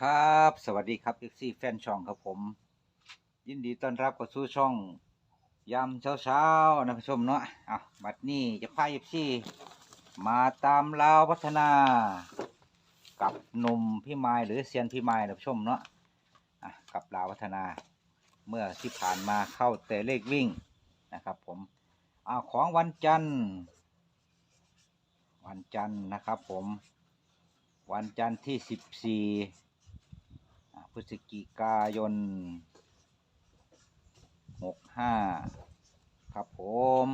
ครับ สวัสดีครับ FC แฟนช่องครับผม ยินดีต้อนรับเข้าสู่ช่องยามเช้าๆนะผู้ชมเนาะอะบัดนี้จะพา FC มาตามลาวพัฒนา กับหนุ่มพี่ไม้หรือเซียนพี่ไม้นะผู้ชมเนาะอะกับลาวพัฒนา เมื่อที่ผ่านมาเข้าแต่เลขวิ่งนะครับ ผมอ่าของวันจันทร์ วันจันทร์นะครับ ผม วันจันทร์ที่สิบสี่ พฤศจิกายนหกห้าครับผม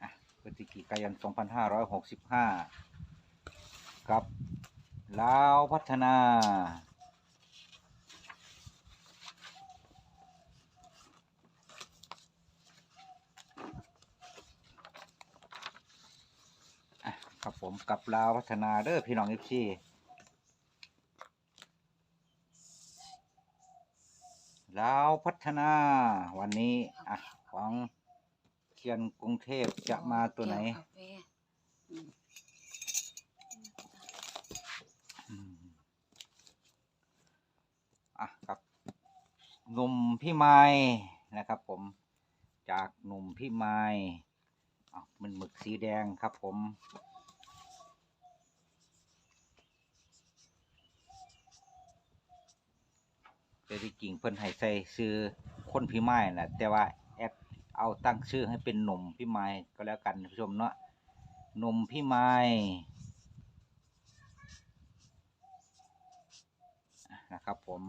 อะพฤศจิกายนสองพันห้าร้อยหกสิบห้ากับลาวพัฒนา ครับผมกับลาวพัฒนาเด้อพี่น้องเอฟซีลาวพัฒนาวันนี้อะของเคียนกรุงเทพจะมาตัวไหนกาแฟอืมอืมอะครับหนุ่มพี่ไม้นะครับ ผมจากหนุ่มพี่ไม้อะมันหมึกสีแดงครับผม แต่ที่จริงเพิ่นให้ใส่ซื้อคนพี่ไม้นะแต่ว่าแอดเอาตั้งชื่อให้เป็นหนุ่มพี่ไม้ก็แล้วกันผู้ชมเนาะหนุ่มพี่ไม้อ่นะครับ ผม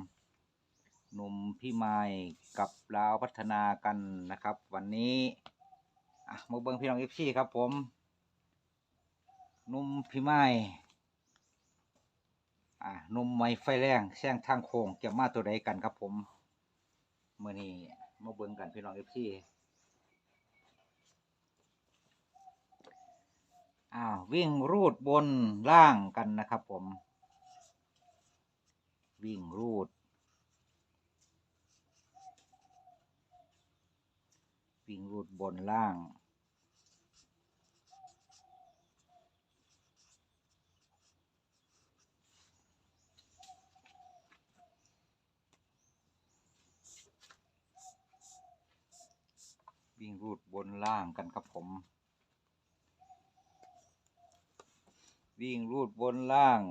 หนุ่มพี่ไม้กับลาวพัฒนากันนะครับ วันนี้อะมาเบิ่งพี่น้องเอฟซีครับผมหนุ่มพี่ไม้ อะนมไม้ไฟแรงแซงทางโค้งจะมาตัวใดกันครับผมเมื่อนี้มาเบิ่งกันพี่น้องเอฟซีอ้าววิ่งรูดบนล่างกันนะครับผม วิ่งรูด วิ่งรูดบนล่าง รูดบนล่างกันครับผม วิ่งรูดบนล่าง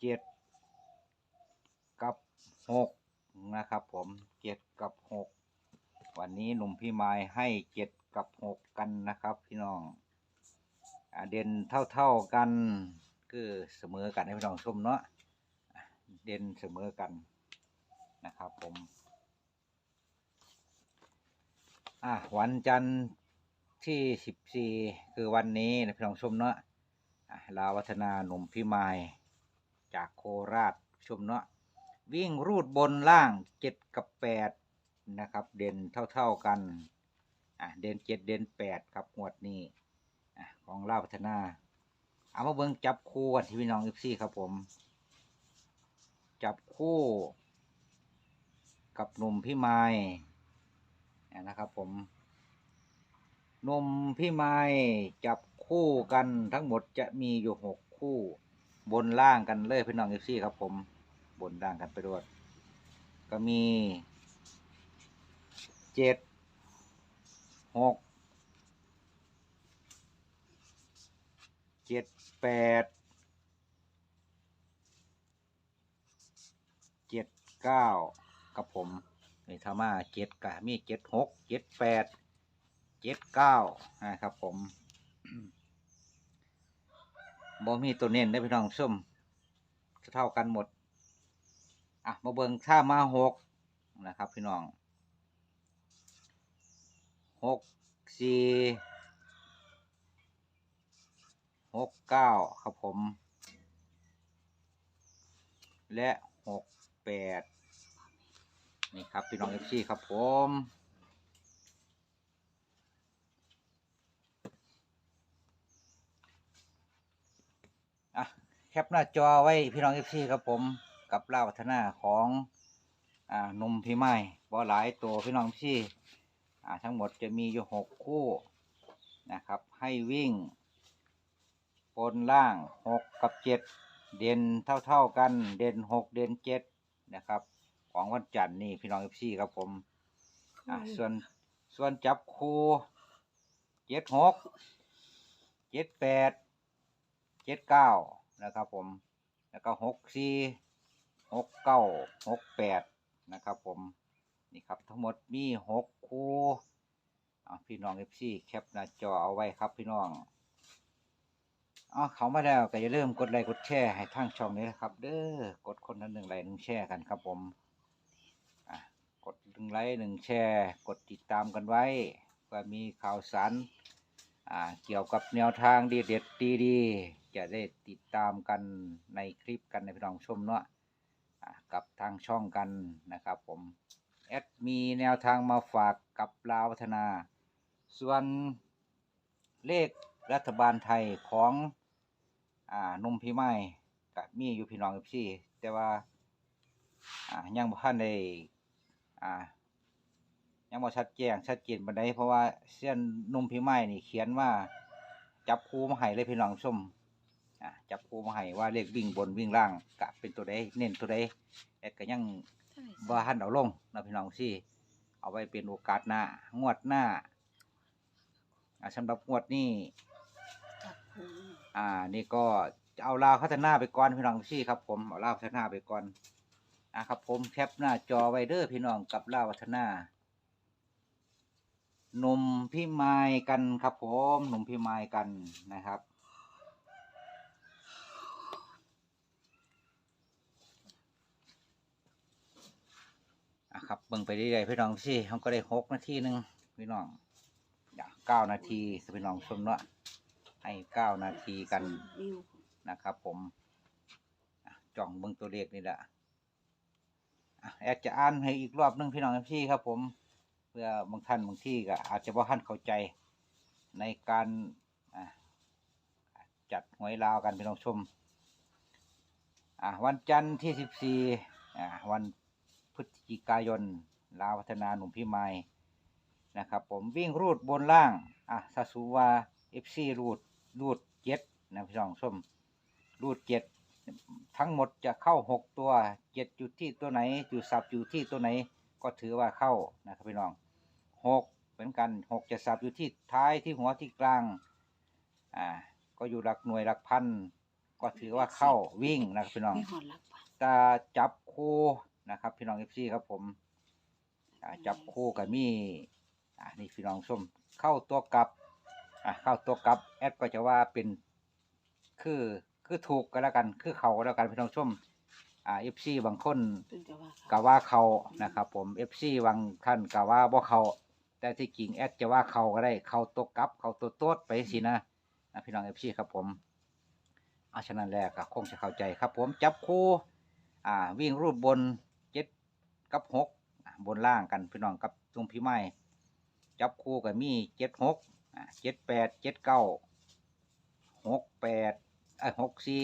เจ็ดกับหกนะครับผมเจ็ดกับหกวันนี้หนุ่มพี่ไม้ให้เจ็ดกับหกกันนะครับพี่น้องอเด่นเท่าๆกันคือเสมอกันให้พี่น้องชมเนาะเด่นเสมอกันนะครับผม อะวันจันทร์ที่สิบสี่คือวันนี้นะพี่น้องชมเนาะอะลาวัฒนาหนุ่มพิมาย จากโคราชชมเนาะวิ่งรูดบนล่างเจ็ดกับแปดนะครับ เด่นเท่าๆกันอะเด่นเจ็ดเด่นแปดครับงวดนี้อะของลาวัฒนาเอามาเบิ่งจับคู่กันที่พี่น้องเอฟซี่ครับผม จับคู่ กับหนุ่มพี่ไม้ นะครับผมหนมพี่ไม้จับคู่กันทั้งหมดจะมีอยู่หกคู่บนล่างกันเลยพี่น้องเอฟซีครับ ผมบนล่างกันไปด้วยก็มีเจ็ดหกเจ็ดแปดเจ็ดเก้ากับผม นี่ถ้ามาเจ็ดก็มีเจ็ดหกเจ็ดแปดเจ็ดเก้านะครับผมบ่มีตัวเน้นได้พี่น้องส้มเท่ากันหมด อะ มาเบิงถ้ามาหกนะครับ พี่น้องหกสี่หกเก้าครับผม และหกแปด นี่ครับพี่น้องเอฟซีครับผมอะแคปหน้าจอไว้พี่น้องเอฟซีครับผมกับเล่าวัฒนาของอ่าหนมพี่ไม้บ่หลายตัวพี่น้องพี่อ่าทั้งหมดจะมีอยู่หกคู่นะครับ ให้วิ่งบนล่างหกกับเจ็ดเด่นเท่าๆกัน เด่นหกเด่นเจ็ดนะครับ ของวันจันทร์นี่พี่น้องเอฟซีครับผมอะส่วนส่วนจับคูเจ็ดหกเจ็ดแปดเจ็ดเก้านะครับผม แล้วก็หกสี่หกเก้าหกแปดนะครับผมนี่ครับทั้งหมดมีหกคู่อะพี่น้องเอฟซีแคปหน้าจอเอาไว้ครับพี่น้อง อ๋อเขามาแล้วก็อย่าลืมกดไลค์กดแชร์ให้ทางช่องนี้นะครับ เด้อกดคนละหนึ่งไลค์หนึ่งแชร์กันครับผมอะกดห นึ่งไลค์หนึ่งแชร์ กดติดตามกันไว้เพื่อมีข่าวสารเกี่ยวกับแนวทางดีเด็ดดีดีๆจะได้ติดตามกันในคลิปกันในพี่น้องชมเนาะะกับทางช่องกันนะครับผมแอดมีแนวทางมาฝากกับลาวพัฒนา ส่วนเลขรัฐบาลไทยของอ่านุ่มพี่ไม้กับมีอยู่พี่น้องพี่แต่ว่าอ่ายังบ่ทันได้ อ่า ยังบ่ชัดแจ้งชัดเจนปานใดเพราะว่าเส้นนุ่มพี่ไม้นี่เขียนว่า จับคู่มาให้เลยพี่น้องชมอ่าจับคู่มาให้ว่าเลขวิ่งบนวิ่งล่างกะเป็นตัวใดเน้นตัวใดแอดก็ยังบ่ทันเอาลงนะพี่น้องสิเอาไว้เป็นโอกาสหน้างวดหน้าอ่าสำหรับงวดนี้จับหูอ่า นี่ก็จะเอาลาวพัฒนาไปก่อนพี่น้องสิครับ ผมเอาลาวพัฒนาไปก่อน อะครับผมแคปหน้าจอไว้เด้อพี่น้องกับลาวัฒนาหนุ่มพี่ไม้กันครับผมหนุ่มพี่ไม้กันนะครับอะครับเบิ่งไปเรื่อยๆพี่น้องสิเขาก็ได้หกนาทีหนึ่งพี่น้องอย่าเก้านาทีพี่น้องชมเนาะให้เก้านาทีกันนะครับผมอ่องเบิ่งตัวเลขนี่แหละ แอดจะอ่านให้อีกรอบหนึงพี่น้องพี่ครับ ผม เพื่อบางท่านบางที่ก็อาจจะบ่ท่านเข้าใจในการจัดหวยลาวกันพี่น้องชมวันจันทร์ที่สิบสี่วันพฤศจิกายนลาวพัฒนาหนุ่มพี่ไม้นะครับ ผมวิ่งรูดบนล่างอะซาสูวาเอฟซีรูดรูดเจ็ดนะพี่น้องชมรูดเจ็ด ทั้งหมดจะเข้าหกตัวเจ็ดอยู่ที่ตัวไหนอยู่สับอยู่ที่ตัวไหนก็ถือว่าเข้านะครับพี่น้องหกเหมือนกันหกจะสับอยู่ที่ท้ายที่หัวที่กลางอ่าก็อยู่หลักหน่วยหลักพันก็ถือว่าเข้าวิ่งนะครับพี่น้องไม่หอนรักปะจับคู่นะครับพี่น้องเอฟซีครับผมอ่าจับคู่กับมีอ่านี่พี่น้องชมเข้าตัวกลับอ่าเข้าตัวกลับแอดก็จะว่าเป็นคือ คือถูกกันแล้วกัน คือเขาก็แล้วกันพี่น้องชมอ่าเอฟซีบางคนเพิ่งจะว่าเขากะว่าเขานะครับ ผมเอฟซีบางท่านกะว่าบ่เขาแต่ที่จริงแอดจะว่าเขาก็ได้เขาตัวกลับเขาตัวโต๊ดไปสินะนะพี่น้องเอฟซีครับผมอาฉะนั้นแรกก็คงจะเข้าใจครับ ผมจับคู่อ่าวิ่งรูปบนเจ็ดกับหกอ่าบนล่างกันพี่น้องกับตรงพี่ไม้จับคู่กับมีเจ็ดหกอ่าเจ็ดแปดเจ็ดเก้าหกแปด เอ้หกสี่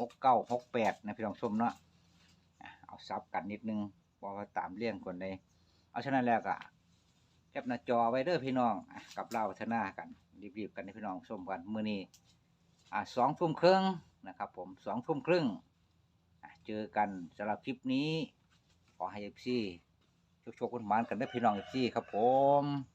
หกเก้าหกแปดนะพี่น้องชมเนาะเอาซับกันนิดนึงบอกว่าตามเลี่ยงคนใดเอาฉะนั้นแล้วก็แคปหน้าจอไว้เด้อพี่น้องกับเราพัฒนากันรีบๆกันนะพี่น้องชมกันมื้อนี้อ่าสองทุ่มครึ่งนะครับผมสองทุ่มครึ่งเจอกันสำหรับคลิปนี้ ขอให้เอฟซีโชคๆคุณหมานกันได้พี่น้องเอฟซีครับผม